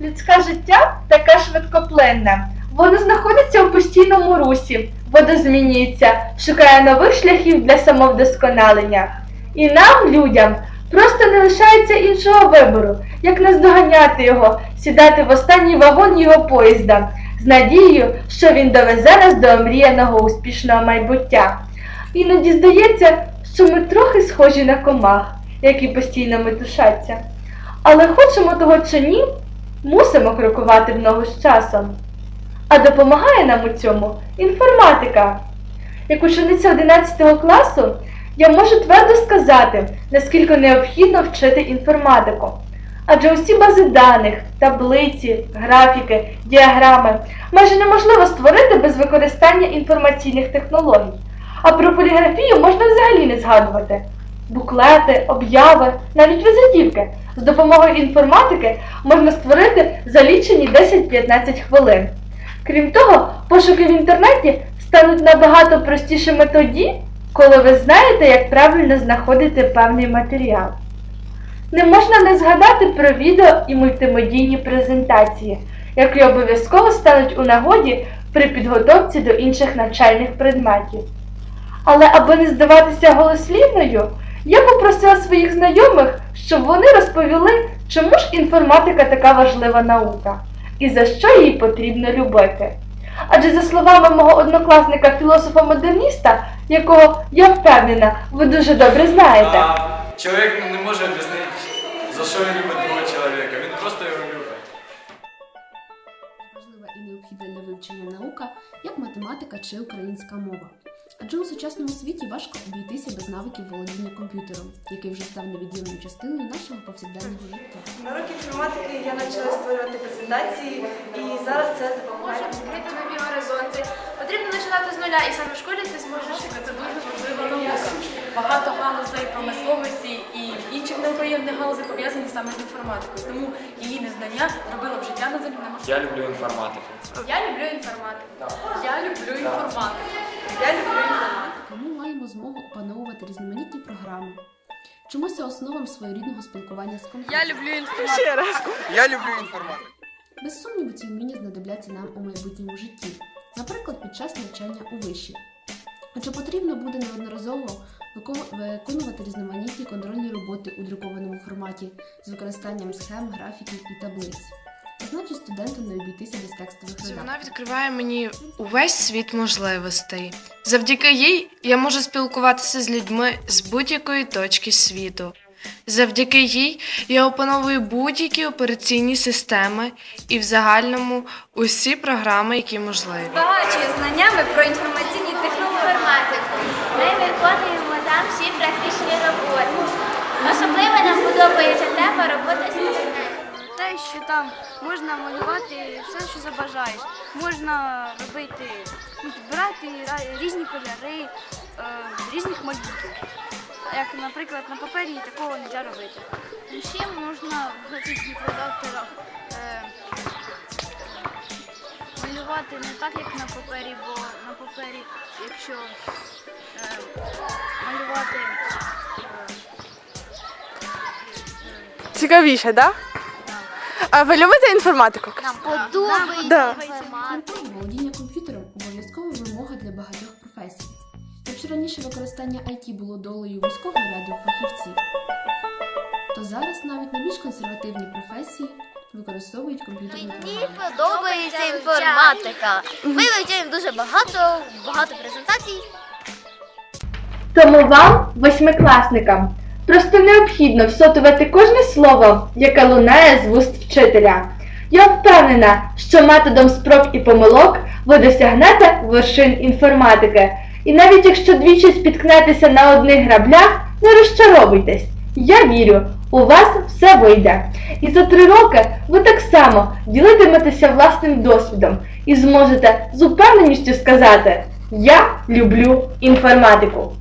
Людське життя таке швидкоплинне. Воно знаходиться у постійному русі, водозмінюється, шукає нових шляхів для самовдосконалення. І нам, людям, просто не лишається іншого вибору, як наздоганяти його, сідати в останній вагон його поїзда, з надією, що він довезе нас до омріяного успішного майбуття. Іноді здається, що ми трохи схожі на комах, які постійно метушаться. Але хочемо того чи ні, мусимо крокувати в ногу з часом. А допомагає нам у цьому інформатика. Як учениця 11 класу, я можу твердо сказати, наскільки необхідно вчити інформатику. Адже усі бази даних, таблиці, графіки, діаграми майже неможливо створити без використання інформаційних технологій. А про поліграфію можна взагалі не згадувати. Буклети, обяви, навіть візитівки. З допомогою інформатики можна створити за лічені 10-15 хвилин. Крім того, пошуки в інтернеті стануть набагато простішими тоді, коли ви знаєте, як правильно знаходити певний матеріал. Не можна не згадати про відео і мультимедійні презентації, які обов'язково стануть у нагоді при підготовці до інших навчальних предметів. Але аби не здаватися голослівною, я попросила своїх знайомих, щоб вони розповіли, чому ж інформатика така важлива наука і за що її потрібно любити. Адже за словами мого однокласника філософа-модерніста, якого я впевнена, ви дуже добре знаєте. А чоловік не може об'яснити, за що він любить другого чоловіка. Він просто його любить. важлива і необхідна для вивчення наука, як математика чи українська мова. Адже у сучасному світі важко обійтися без навиків володіння комп'ютером, який вже став невід'ємною частиною нашого повсякденного життя. На роки інформатики я почала створювати презентації, і зараз це допомагає. Може відкрити нові горизонти. Потрібно починати з нуля, і саме в школі ти зможеш Це дуже важлива наука. Багато галузей промисловості і інших наукових галузей пов'язані саме з інформатикою. Тому її незнання робило б життя на землі неможливим. Я люблю інформатику. Я люблю інформатику. Я люблю інформатику. Я люблю маємо змогу опановувати різноманітні програми, вчимося основам своєрідного спілкування з комп'ютером. Я люблю інформатику. Я люблю інформатику. Без сумніву, ці вміння знадобляться нам у майбутньому житті, наприклад, під час навчання у виші. Адже потрібно буде неодноразово виконувати різноманітні контрольні роботи у друкованому форматі з використанням схем, графіків і таблиць. Значить, студентам не обійтися без текстових редакторів. Вона відкриває мені увесь світ можливостей. Завдяки їй я можу спілкуватися з людьми з будь-якої точки світу. Завдяки їй я опановую будь-які операційні системи і в загальному усі програми, які можливі. Багачою знаннями про інформаційні технології. Ми виконуємо там всі практичні роботи. Особливо нам подобається тема роботи. Те, що там можна малювати все, що забажаєш. Можна робити, ну, підбирати ра- різні кольори, е, різних малюнків. Як, наприклад, на папері такого не можна робити. Ще можна в цих репродукторах е, малювати не так, як на папері, бо на папері, якщо е, малювати Цікавіше, так? А ви любите інформатику? Нам подобається Да. Крім володіння комп'ютером обов'язкова вимога для багатьох професій. Якщо раніше використання IT було долею вузького ряду фахівців, то зараз навіть найбільш консервативні професії використовують комп'ютерні Мені подобається інформатика. Ми вивчаємо дуже багато, багато презентацій. Тому вам, восьмикласникам, просто необхідно всотувати кожне слово, яке лунає з вуст вчителя. Я впевнена, що методом спроб і помилок ви досягнете вершин інформатики. І навіть якщо двічі спіткнетеся на одних граблях, не розчаровуйтесь. Я вірю, у вас все вийде. І за три роки ви так само ділитиметеся власним досвідом і зможете з упевненістю сказати: Я люблю інформатику.